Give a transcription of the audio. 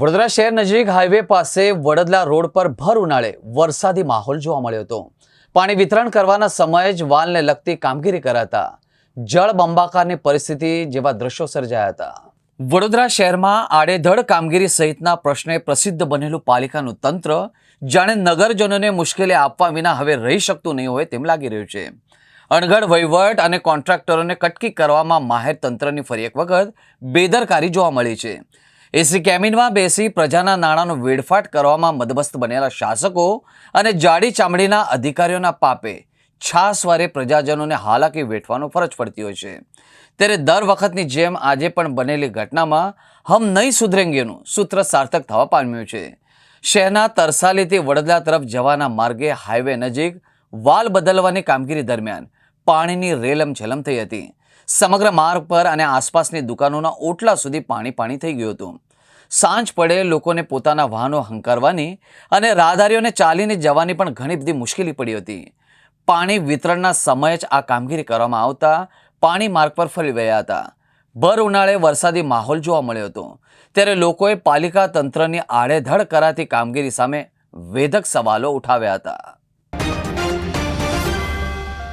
વડોદરા શહેર નજીક હાઈવે પાસે વડોદરા રોડ પર ભર ઉનાળે વરસાદી માહોલ જોવા મળ્યો હતો. પાણી વિતરણ કરવાના સમયે જ વાલને લગતી કામગીરી કરાતા જળ બંબાકારની પરિસ્થિતિ જેવા દ્રશ્યો સર્જાયા હતા. વડોદરા શહેરમાં આડેધડ કામગીરી સહિતના પ્રશ્ને પ્રસિદ્ધ બનેલું પાલિકાનું તંત્ર જાણે નગરજનોને મુશ્કેલી આપવા વિના હવે રહી શકતું નહીં હોય તેમ લાગી રહ્યું છે. અણઘડ, વહીવટ અને કોન્ટ્રાક્ટરોને કટકી કરવામાં માહેર તંત્રની ફરી એક વખત બેદરકારી જોવા મળી છે. એસી કેબિનમાં બેસી પ્રજાના નાણાંનો વેડફાટ કરવામાં મદબસ્ત બનેલા શાસકો અને જાડી ચામડીના અધિકારીઓના પાપે છાસવારે પ્રજાજનોને હાલાકી વેઠવાનો ફરજ પડતી હોય છે. ત્યારે દર વખતની જેમ આજે પણ બનેલી ઘટનામાં હમ નહીં સુધરેંગેનું સૂત્ર સાર્થક થવા પામ્યું છે. શહેરના તરસાલીથી વડોદરા તરફ જવાના માર્ગે હાઈવે નજીક વાલ બદલવાની કામગીરી દરમિયાન પાણીની રેલમ છેલમ થઈ હતી. સમગ્ર માર્ગ પર અને આસપાસની દુકાનોના ઓટલા સુધી પાણી પાણી થઈ ગયું હતું. સાંજ પડે લોકોને પોતાના વાહનો હંકારવાની અને રાહદારીઓને ચાલીને જવાની પણ ઘણી બધી મુશ્કેલી પડી હતી. પાણી વિતરણના સમયે જ આ કામગીરી કરવામાં આવતા પાણી માર્ગ પર ફરી વળ્યા હતા. ભર ઉનાળે વરસાદી માહોલ જોવા મળ્યો હતો. ત્યારે લોકોએ પાલિકા તંત્રની આડેધડ કરાતી કામગીરી સામે વેધક સવાલો ઉઠાવ્યા હતા.